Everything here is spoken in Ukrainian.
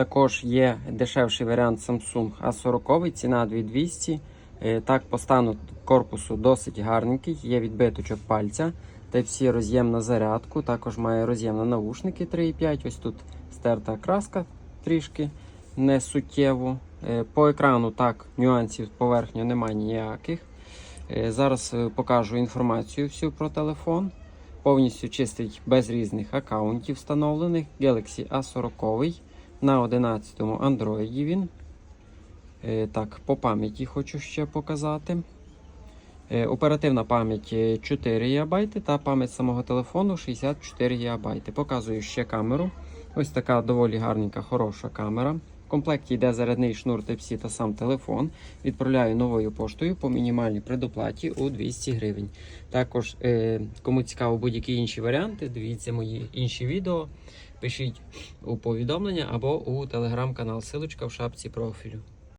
Також є дешевший варіант Samsung A40, ціна 2200. Е, Так, по стану корпусу досить гарненький, є відбиточок пальця. Type-C роз'єм на зарядку, також має роз'єм на навушники 3,5. Ось тут стерта краска трішки не суттєво. Е, По екрану так, нюансів поверхньо немає ніяких. Е, Зараз покажу інформацію всю про телефон. Повністю чистить без різних аккаунтів встановлених. Galaxy A40 на 11-му Android він. Е, Так, по пам'яті хочу ще показати. Е, Оперативна пам'ять е, 4 ГБ та пам'ять самого телефону 64 ГБ. Показую ще камеру. Ось така доволі гарненька, хороша камера. Комплекті йде зарядний шнур Type-C та сам телефон. Відправляю новою поштою по мінімальній предоплаті у 200 гривень. Також, е, кому цікаво будь-які інші варіанти, дивіться мої інші відео. Пишіть у повідомлення або у телеграм-канал. Силочка в шапці профілю.